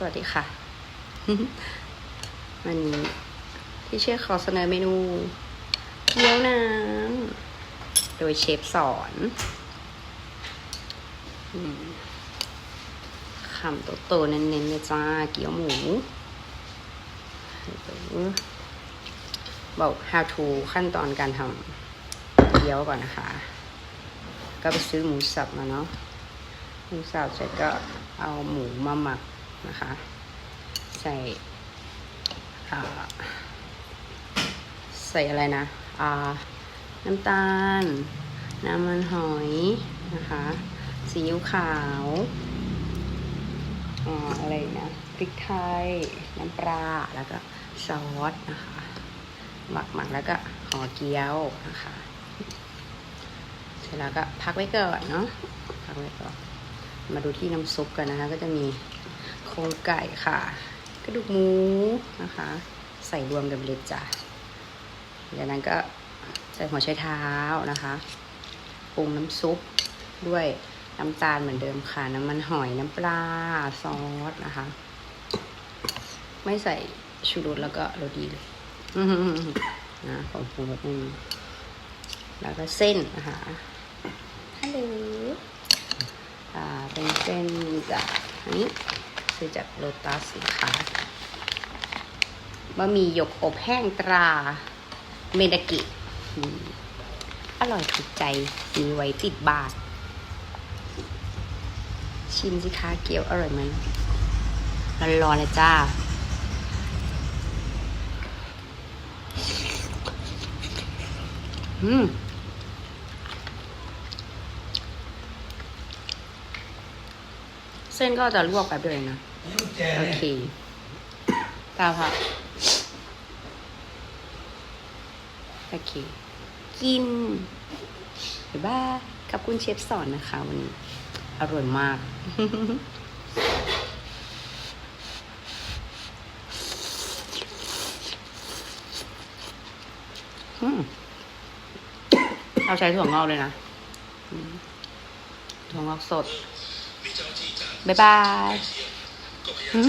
สวัสดีค่ะ วันนี้ที่เชื่อขอเสนอเมนูเกี๊ยวน้ำโดยเชฟสอนอคำโตๆเน้นๆเลยจ้า เกี๊ยวหมูบอก how to ขั้นตอนการทำเกี๊ยวก่อนนะคะ ก็ไปซื้อหมูสับมาเนาะหมูสับเสร็จก็เอาหมูมาหมัก นะคะ ใส่ใส่อะไรนะน้ำตาล น้ำมันหอยนะคะซีอิ๊วขาวอ่าอะไรอีกนะพริกไทย น้ำปลา แล้วก็ซอสนะคะ หมักหมักแล้วก็ห่อเกี๊ยวนะคะ เสร็จแล้วก็พักไว้ก่อนเนาะพักไว้ก่อน มาดูที่น้ำซุปกันนะคะ ก็จะมีโครงไก่ค่ะ กระดูกหมูนะคะ ใส่รวมกันเลยจ้ะจากนั้นก็ใส่หัวไชเท้านะคะปรุงน้ำซุปด้วยน้ำตาลเหมือนเดิมค่ะ น้ำมันหอยน้ำปลาซอสนะคะ ไม่ใส่ชูรสแล้วก็โรดีเลยนะของปรุงรสไม่แล้วก็เส้นนะคะฮัลโหล อ่า เป็นจากนี้ซื้อจากโลตัสนะคะบะหมี่หยกอบแห้งตราเมดากิอืมอร่อยถูกใจ มีไว้ติดบาท ชิมสิคะเกี๊ยวอร่อยไหมร้อนๆเลยจ้าอืม เส้นก็จะลวกแป๊บเดียวเองนะ โอเค ตาค่ะโอเค กินบ๊ายบายขอบคุณเชฟสอนนะคะ วันนี้ อร่อยมากเอาใช้ถั่วงอกเลยนะถั่วงอกสด บ๊ายบายหืม